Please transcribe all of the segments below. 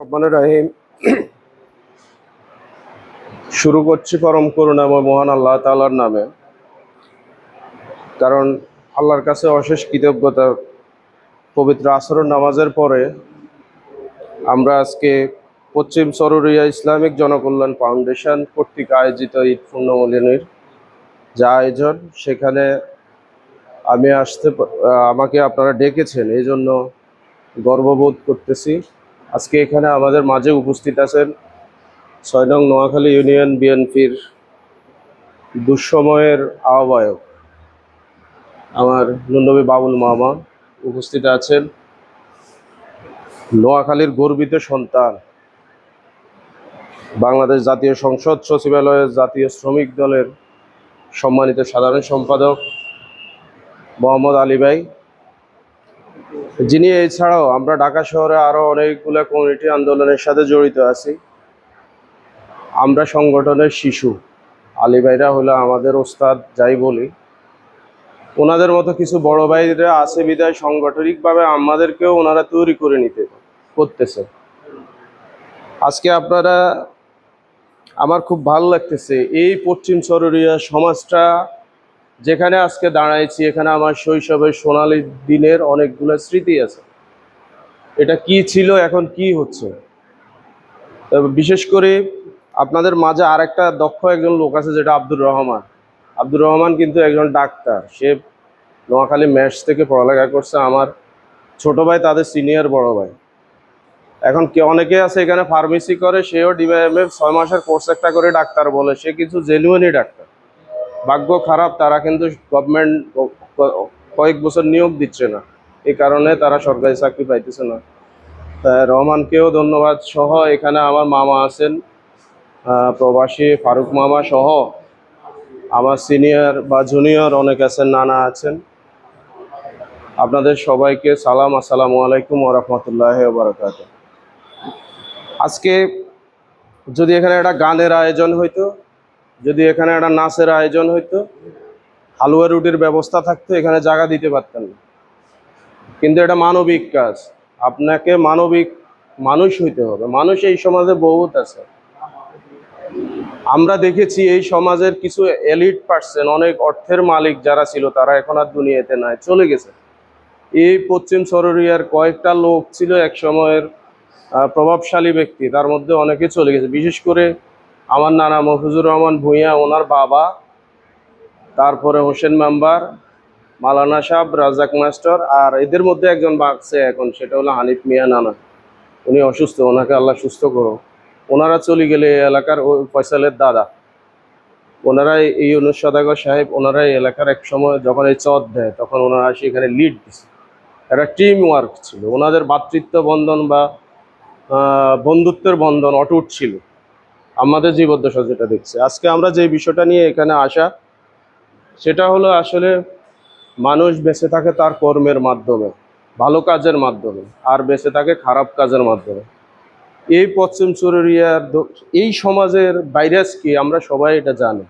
রাহিম। শুরু করছি পরম করুণাময় মহান আল্লাহ তাআলার নামে। কারণ আল্লাহর কাছে অশেষ কৃতজ্ঞতা, পবিত্র আসরের নামাজের পরে আমরা আজকে পশ্চিম সরুরিয়া ইসলামিক জনকল্যাণ ফাউন্ডেশন কর্তৃক আয়োজিত ঈদ পূর্ণমলিনীর যা আয়োজন, সেখানে আমি আসতে আমাকে আপনারা ডেকেছেন এই জন্য গর্ববোধ করতেছি। আজকে এখানে আমাদের মাঝে উপস্থিত আছেন ছয় নং নোয়াখালী ইউনিয়ন বিএনপির দুঃসময়ের আহ্বায়ক আমার নুনবী বাবুল মামা উপস্থিত আছেন। নোয়াখালীর গর্বিত সন্তান, বাংলাদেশ জাতীয় সংসদ সচিবালয়ের জাতীয় শ্রমিক দলের সম্মানিত সাধারণ সম্পাদক মোহাম্মদ আলী ভাই যিনি এছাড়াও আমরা ঢাকা শহরে আরও অনেকগুলো কমিউনিটি আন্দোলনের সাথে জড়িত আছি। আমরা সংগঠনের শিশু, আলী ভাইরা হলো আমাদের ওস্তাদ, যাই বলি। ওনাদের মতো কিছু বড় ভাইরা আছে বিদায় সাংগঠনিকভাবে আমাদেরকেও ওনারা তৈরি করে নিতে করতেছে। আজকে আপনারা, আমার খুব ভালো লাগতেছে, এই পশ্চিম সরুরিয়া সমাজটা যেখানে আজকে দাঁড়াইছি, এখানে আমার শৈশবের সোনালী দিনের অনেকগুলো স্মৃতি আছে। এটা কি ছিল, এখন কি হচ্ছে? বিশেষ করে আপনাদের মাঝে আরেকটা দক্ষ একজন লোক আছে, যেটা আব্দুর রহমান। আব্দুর রহমান কিন্তু একজন ডাক্তার। সে নোয়াখালী ম্যাথস থেকে পড়ালেখা করছে, আমার ছোট ভাই, তাদের সিনিয়র বড় ভাই। এখন কে, অনেকে আছে এখানে ফার্মেসি করে, সেও ডিবিএমএফ ছয় মাসের কোর্স একটা করে ডাক্তার বলে। সে কিছু জেনুইনই ডাক্তার। ভাগ্য খারাপ, তারা কিন্তু গভর্নমেন্ট কয়েক বছর নিয়োগ দিচ্ছে না। এই কারণে তারা সরকারি চাকরি পাইতেছে না। রহমানকেও ধন্যবাদ সহ এখানে আমার মামা আছেন প্রবাসী ফারুক মামা সহ আমার সিনিয়র বা জুনিয়র অনেক আছেন, নানা আছেন। আপনাদের সবাইকে সালাম, আসসালামু আলাইকুম ওরহমতুল্লাহ বারকাত আজকে যদি এখানে একটা গানের আয়োজন হইতো যদি এখানে একটা নাচের আয়োজন হইতো, হালুয়া রুটির ব্যবস্থা থাকতো, এখানে জায়গা দিতে পারতেন না। কিন্তু এটা মানবিক কাজ। আপনাকে মানবিক মানুষ হইতে হবে। মানুষ এই সমাজে বহুত আছে। আমরা দেখেছি এই সমাজের কিছু এলিট পার্সন, অনেক অর্থের মালিক যারা ছিল, তারা এখন আর দুনিয়াতে নাই, চলে গেছে। এই পশ্চিম সররিয়ার কয়েকটা লোক ছিল এক সময়ের প্রভাবশালী ব্যক্তি, তার মধ্যে অনেকে চলে গেছে। বিশেষ করে আমার নানা মফিজুর রহমান ভূঁইয়া, ওনার বাবা, তারপরে হোসেন মেম্বার, মালানা সাহেব রাজাক মাস্টার, আর এদের মধ্যে একজন বাগছে এখন, সেটা হলো হানিফ মিয়া নানা। উনি অসুস্থ, ওনাকে আল্লাহ সুস্থ করো ওনারা চলে গেলে এলাকার ওই ফয়সালের দাদা। ওনারাই এই অনুজ সদাগর সাহেব ওনারা এই এলাকার এক সময় যখন এই চট দেয়, তখন ওনারা সেখানে লিড দিছে। একটা টিম ওয়ার্ক ছিল। ওনাদের ভ্রাতৃত্ব বন্ধন বা বন্ধুত্বের বন্ধন অটুট ছিল। আমাদের জীবদ্দশা যেটা দেখছে। আজকে আমরা যে বিষয়টা নিয়ে এখানে আসা, সেটা হলো আসলে মানুষ বেঁচে থাকে তার কর্মের মাধ্যমে, ভালো কাজের মাধ্যমে, আর বেঁচে থাকে খারাপ কাজের মাধ্যমে। এই পশ্চিম চুরুরিয়ার এই সমাজের ভাইরাস কি আমরা সবাই এটা জানি।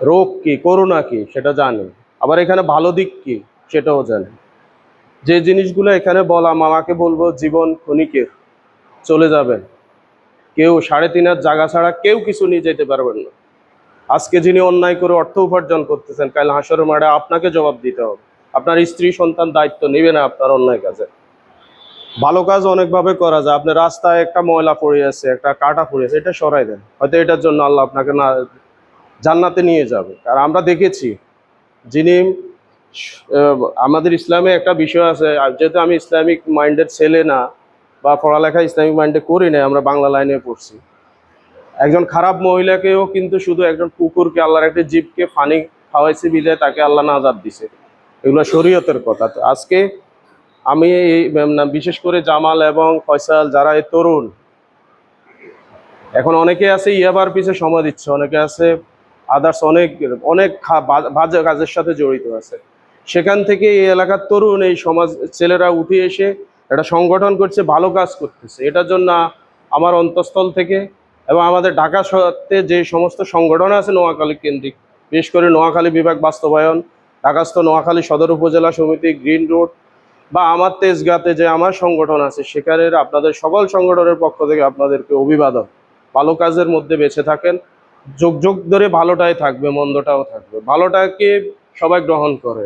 রোগ কি, করোনা কি, সেটা জানি। আবার এখানে ভালো দিক কি, সেটাও জানি। যে জিনিসগুলো এখানে বলা মামাকে বলব, জীবন ক্ষণিকের চলে যাবেন কেউ সাড়ে তিন হাত জায়গা ছাড়া কেউ কিছু নিয়ে যেতে পারবেন না। আজকে যিনি অন্যায় করে অর্থ উপার্জন করতেছেন, কাল হাসরের মাঠে আপনাকে জবাব দিতে হবে। আপনার স্ত্রী, সন্তান দায়িত্ব নেবে না আপনার অন্যায় কাজে। ভালো কাজ অনেকভাবে করা যায়। আপনি রাস্তায় একটা ময়লা পড়ে আছে, একটা কাটা পড়ে আছে, এটা সরাই দেন। হয়তো এটার জন্য আল্লাহ আপনাকে না, জান্নাতে নিয়ে যাবে। আর আমরা দেখেছি যিনি আমাদের ইসলামে একটা বিষয় আছে, যেহেতু আমি ইসলামিক মাইন্ডের ছেলে না বা পড়ালেখা ইসলামিক মাইন্ডে করি না আমরা বাংলা লাইনে পড়ছি। একজন খারাপ মহিলাকেও কিন্তু শুধু একজন কুকুরকে, আল্লাহর একটা জীবকে ফানি খাওয়াইছে বিদায় তাকে আল্লাহ নাজাদ দিছে। এগুলো শরীয়তের কথা। আজকে আমি এই বিশেষ করে জামাল এবং ফয়সাল যারা এই তরুণ, এখন অনেকে আছে ইয়াবার পিছে সময় দিচ্ছে, অনেকে আছে আদার্স অনেক অনেক বাজে কাজের সাথে জড়িত আছে। সেখান থেকে এই এলাকার তরুণ, এই সমাজ, ছেলেরা উঠে এসে একটা সংগঠন করছে, ভালো কাজ করতেছে। এটার জন্য আমার অন্তঃস্থল থেকে এবং আমাদের ঢাকা শহরে যে সমস্ত সংগঠন আছে নোয়াখালী কেন্দ্রিক, বিশেষ করে নোয়াখালী বিভাগ বাস্তবায়ন, ঢাকাস্থ নোয়াখালী সদর উপজেলা সমিতি, গ্রিন রোড বা আমার তেজগাতে যে আমার সংগঠন আছে, সেখানের আপনাদের সকল সংগঠনের পক্ষ থেকে আপনাদেরকে অভিবাদন। ভালো কাজের মধ্যে বেঁচে থাকেন। যোগ যোগ ধরে ভালোটাই থাকবে, মন্দটাও থাকবে। ভালোটাকে সবাই গ্রহণ করে।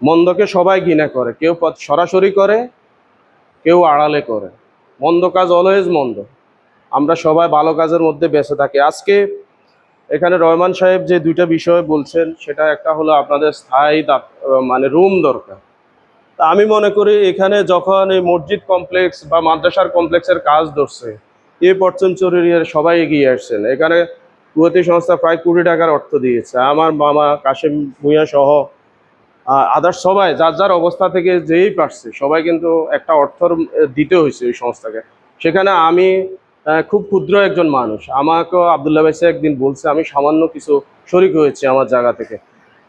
মন্দকে সবাই ঘৃণা করে। কেউ সরাসরি করে কেউ আড়ালে করে। মন্দ কাজ অলওয়েজ মন্দ। আমরা সবাই ভালো কাজের মধ্যে বেঁচে থাকি। আজকে এখানে রহমান সাহেব যে দুইটা বিষয় বলছেন, সেটা একটা হলো আপনাদের স্থায়ী মানে রুম দরকার। তা আমি মনে করি এখানে যখন এই মসজিদ কমপ্লেক্স বা মাদ্রাসার কমপ্লেক্সের কাজ ধরছে এই পর্যন্ত সবাই এগিয়ে আসছেন। এখানে কুয়েতি সংস্থা প্রায় কোটি টাকার অর্থ দিয়েছে। আমার মামা কাশেম ভূঁইয়া সহ আদার্স সবাই, যার যার অবস্থা থেকে যেই পারছে, সবাই কিন্তু একটা অর্থর দিতে হয়েছে ওই সংস্থাকে। সেখানে আমি খুব ক্ষুদ্র একজন মানুষ। আমাকেও আবদুল্লাহ ভাইসা একদিন বলছে, আমি সামান্য কিছু শরিক হয়েছি আমার জায়গা থেকে।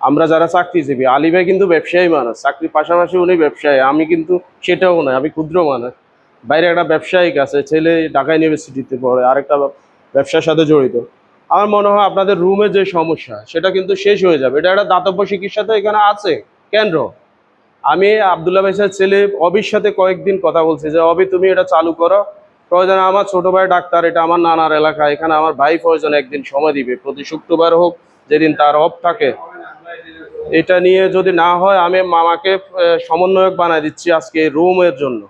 আমরা যারা চাকরিজীবী, আলী ভাই কিন্তু ব্যবসায়ী মানুষ, চাকরির পাশাপাশি উনি ব্যবসায়ী, আমি কিন্তু সেটাও নয়, আমি ক্ষুদ্র মানুষ। বাইরে একটা ব্যবসায়িক আছে, ছেলে ঢাকা ইউনিভার্সিটিতে পড়ে, আরেকটা ব্যবসার সাথে জড়িত। আমার মনে হয় আপনাদের রুমে যে সমস্যা, সেটা কিন্তু শেষ হয়ে যাবে। এটা একটা দাতব্য চিকিৎসা তো এখানে আছে। কেন্দ্র। আমি আবদুল্লাহ ভাইসের ছেলে অবির সাথে কয়েকদিন কথা বলছি যে, অবি, তুমি এটা চালু করো। প্রয়োজনে আমার ছোট ভাই ডাক্তার, এটা আমার নানার এলাকা। এখানে আমার ভাই প্রয়োজন একদিন সময় দিবে। প্রতি শুক্রবার হোক, যেদিন তার অফ থাকে। এটা নিয়ে যদি না হয়, আমি মামাকে সমন্বয়ক বানায় দিচ্ছি আজকে রুমের জন্য।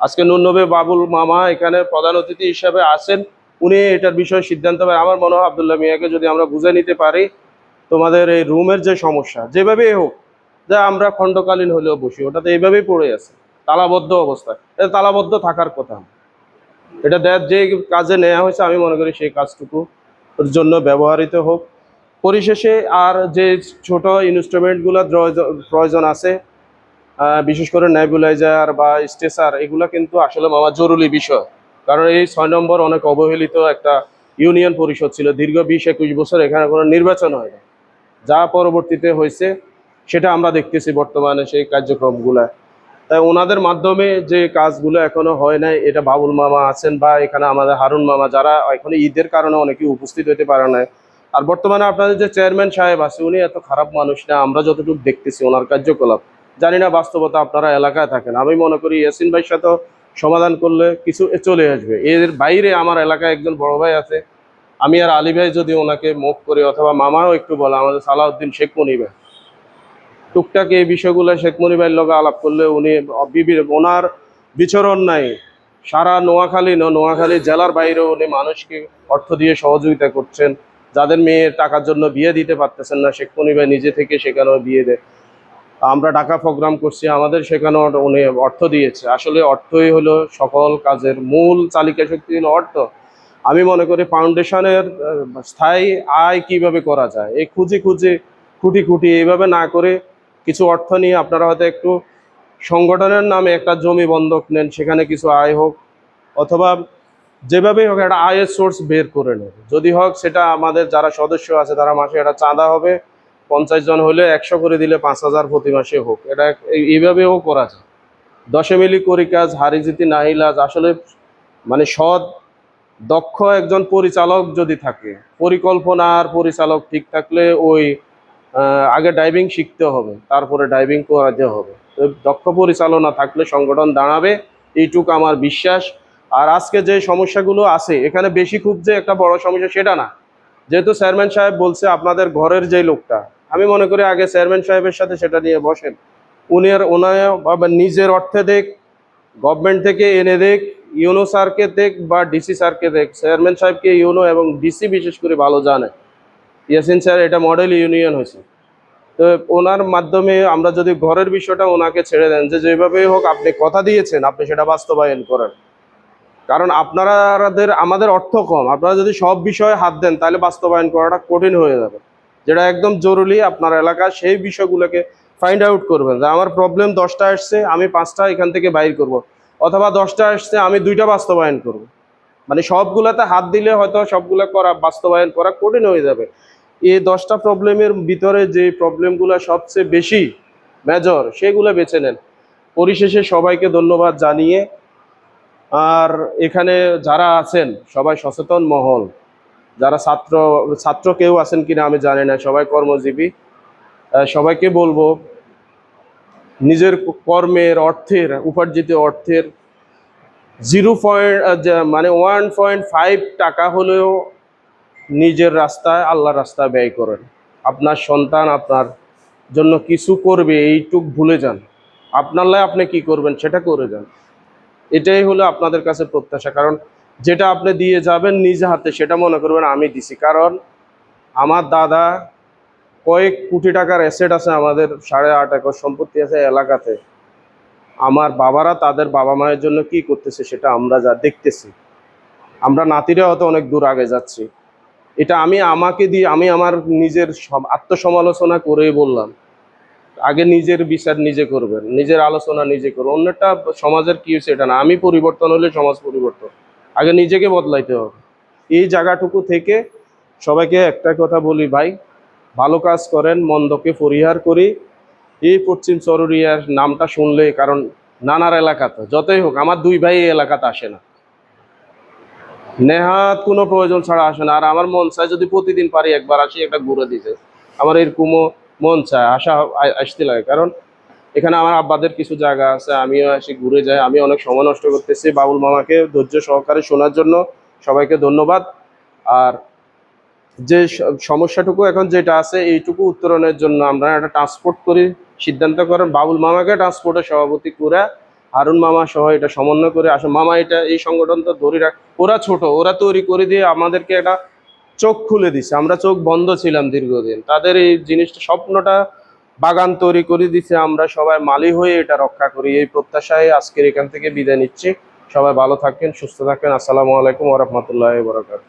আজকে নুনবে বাবুল মামা এখানে প্রধান অতিথি হিসাবে আছেন। উনি এটার বিষয়ে সিদ্ধান্ত নেবেন আমার মনে হয় আবদুল্লাহ মিয়াকে যদি আমরা বুঝে নিতে পারি, তোমাদের এই রুমের যে সমস্যা, যেভাবেই হোক, যে আমরা খণ্ডকালীন হলেও বসি ওটা তো এইভাবেই পড়ে আছে। তালাবদ্ধ অবস্থায়। এটা তালাবদ্ধ থাকার কথা। এটা দেখ যে কাজে নেওয়া হয়েছে, আমি মনে করি সেই কাজটুকু ওর জন্য ব্যবহৃত হোক। পরিশেষে আর যে ছোট ইনস্ট্রুমেন্টগুলো প্রয়োজন আছে বিশেষ করে নেবুলাইজার বা স্টেসার এগুলো কিন্তু আসলে মামা জরুরি বিষয়। কারণ এই ছয় নম্বর অনেক অবহেলিত একটা ইউনিয়ন পরিষদ ছিল। দীর্ঘ বিশ একুশ বছর এখানে কোনো নির্বাচন হয় না। যা পরবর্তীতে হয়েছে, সেটা আমরা দেখতেছি বর্তমানে সেই কার্যক্রমগুলা। তাই ওনাদের মাধ্যমে যে কাজগুলো এখনও হয় নাই, এটা বাবুল মামা আছেন বা এখানে আমাদের হারুন মামা, যারা এখন ঈদের কারণে অনেকে উপস্থিত হতে পারে না আর বর্তমানে আপনাদের যে চেয়ারম্যান সাহেব আছে, উনি এত খারাপ মানুষ না, আমরা যতটুকু দেখতেছি ওনার কার্যকলাপ। জানি না বাস্তবতা আপনারা এলাকায় থাকেন। আমি মনে করি ইয়াসিন ভাইয়ের সাথেও সমাধান করলে কিছু চলে আসবে। এর বাইরে আমার এলাকায় একজন বড় ভাই আছে। আমি আর আলী ভাই যদি ওনাকে মুখ করি অথবা মামাও একটু বলে, আমাদের সালাউদ্দিন শেখ মনি ভাই। টুকটাক এই বিষয়গুলো শেখ মনি ভাইয়ের লগে আলাপ করলে উনি ওনার বিচরণ নাই। সারা নোয়াখালী নোয়াখালী জেলার বাইরেও উনি মানুষকে অর্থ দিয়ে সহযোগিতা করছেন। যাদের মেয়ের টাকার জন্য বিয়ে দিতে পারতেছেন না, শেখ মনি ভাই নিজে থেকে সেখানেও বিয়ে দেয়। আমরা টাকা প্রোগ্রাম করছি, আমাদের সেখানেও উনি অর্থ দিয়েছে। আসলে অর্থই হলো সকল কাজের মূল চালিকা শক্তি অর্থ। আমি মনে করি ফাউন্ডেশনের স্থায়ী আয় কীভাবে করা যায়, এই খুঁজে খুঁজে খুঁটি খুঁটি এইভাবে না করে কিছু অর্থ নিয়ে আপনারা হয়তো একটু সংগঠনের নামে একটা জমি বন্ধক নেন, সেখানে কিছু আয় হোক, অথবা যেভাবেই হোক একটা আয়ের সোর্স বের করে নেন। যদি হোক সেটা আমাদের যারা সদস্য আছে তারা মাসে একটা চাঁদা হবে পঞ্চাশ জন হলে একশো করে দিলে পাঁচ হাজার প্রতি মাসে হোক। এটা এইভাবেও করা যায়। দশে মিলি করি কাজ হারি জিতি নাহিলাজ আসলে মানে সৎ, দক্ষ একজন পরিচালক যদি থাকে, পরিকল্পনা আর পরিচালক ঠিক থাকলে ওই আগে ড্রাইভিং শিখতে হবে, তারপরে ড্রাইভিং করাতে হবে। দক্ষ পরিচালনা থাকলে সংগঠন দাঁড়াবে, এইটুক আমার বিশ্বাস। আর আজকে যে সমস্যাগুলো আছে, এখানে বেশি খুব যে একটা বড় সমস্যা সেটা না। যেহেতু চেয়ারম্যান সাহেব বলছে, আপনাদের ঘরের যে লোকটা আমি মনে করি আগে চেয়ারম্যান সাহেবের সাথে সেটা নিয়ে বসেন। উনি আর ওনায় বা নিজের অর্থে দেখ গভর্নমেন্ট থেকে এনে দেখ, ইউনো স্যারকে দেখ বা ডিসি স্যারকে দেখ। চেয়ারম্যান সাহেবকে ইউনো এবং ডিসি বিশেষ করে ভালো জানে। ইয়াসিন স্যার, এটা মডেল ইউনিয়ন হয়েছে। তো ওনার মাধ্যমে আমরা যদি ঘরের বিষয়টা ওনাকে ছেড়ে দেন যে যেভাবেই হোক আপনি কথা দিয়েছেন, আপনি সেটা বাস্তবায়ন করেন। কারণ আপনারাদের, আমাদের অর্থ কম। আপনারা যদি সব বিষয়ে হাত দেন, তাহলে বাস্তবায়ন করাটা কঠিন হয়ে যাবে। যেটা একদম জরুরি আপনার এলাকা, সেই বিষয়গুলোকে ফাইন্ড আউট করবেন যে আমার প্রবলেম দশটা আসছে, আমি পাঁচটা এখান থেকে বাইর করব। অথবা দশটা আসছে, আমি দুইটা বাস্তবায়ন করব। মানে সবগুলাতে হাত দিলে হয়তো সবগুলো করা, বাস্তবায়ন করা কঠিন হয়ে যাবে এই দশটা প্রবলেমের ভিতরে যে প্রবলেমগুলো সবচেয়ে বেশি মেজর সেগুলো বেছে নেন পরিশেষে সবাইকে ধন্যবাদ জানিয়ে, আর এখানে যারা আছেন, সবাই সচেতন মহল যারা ছাত্র ছাত্র কেউ আছেন কিনা আমি জানি না, সবাই কর্মজীবী। সবাইকে বলব, নিজের কর্মের অর্থের, উপার্জিত অর্থের জিরো পয়েন্ট মানে ওয়ান পয়েন্ট ফাইভ টাকা হলেও নিজের রাস্তায়, আল্লাহর রাস্তায় ব্যয় করেন। আপনার সন্তান আপনার জন্য কিছু করবে, এইটুক ভুলে যান। আপনার লাই আপনি কি করবেন সেটা করে যান। এটাই হলো আপনাদের কাছে প্রত্যাশা। কারণ যেটা আপনি দিয়ে যাবেন নিজ হাতে, সেটা মনে করবেন আমি দিছি। কারণ আমার দাদা কয়েক কোটি টাকার অ্যাসেট আছে আমাদের, সাড়ে আট একর সম্পত্তি আছে এলাকাতে। আমার বাবারা তাদের বাবা মায়ের জন্য কি করতেছে সেটা আমরা যা দেখতেছি। আমরা নাতিরা হয়তো অনেক দূর আগে যাচ্ছি। এটা আমি আমাকে দিয়ে, আমি আমার নিজের সম- আত্মসমালোচনা করেই বললাম। আগে নিজের বিচার নিজে করবেন, নিজের আলোচনা নিজে করবেন। অন্যটা সমাজের কি হয়েছে এটা না, আমি পরিবর্তন হলে সমাজ পরিবর্তন। আগে নিজেকে বদলাইতে হবে। এই জায়গাটুকু থেকে সবাইকে একটা কথা বলি, ভাই, ভালো কাজ করেন, মন্দকে পরিহার করি। এই পশ্চিম চরুরিয়ার নামটা শুনলে, কারণ নানার এলাকাতে যতই হোক, আমার দুই ভাই এই এলাকাতে আসে না। নেহাত কোনো প্রয়োজন ছাড়া আসে না। আর আমার মন চায় যদি প্রতিদিন পারি একবার আসি, একটা ঘুরে দিতে। আমার এরকমও মন চায় আসা আসতে লাগে। কারণ এখানে আমার আব্বাদের কিছু জায়গা আছে, আমিও আসি ঘুরে যাই। আমি অনেক সময় নষ্ট করতেছি। বাবুল মামাকে ধৈর্য সহকারে শোনার জন্য সবাইকে ধন্যবাদ। আর যে সমস্যাটুকু এখন যেটা আছে, এইটুকু উত্তরণের জন্য আমরা একটা ট্রান্সপোর্ট করি। সিদ্ধান্ত করেন, বাবুল মামাকে ট্রান্সপোর্টের সভাপতি করে, হারুন মামা সহ এটা সমন্বয় করে। আসলে মামা, এটা, এই সংগঠন তো ধরে রাখ, ওরা ছোট, ওরা তৈরি করে দিয়ে আমাদেরকে একটা চোখ খুলে দিছে। আমরা চোখ বন্ধ ছিলাম দীর্ঘদিন। তাদের এই জিনিসটা স্বপ্নটা বাগান তৈরি করে দিছে, আমরা সবাই মালি হয়ে এটা রক্ষা করি। এই প্রত্যাশায় আজকের এখান থেকে বিদায় নিচ্ছি। সবাই ভালো থাকেন, সুস্থ থাকেন। আসসালামু আলাইকুম ওরহমতুল্লাহ বরাকাত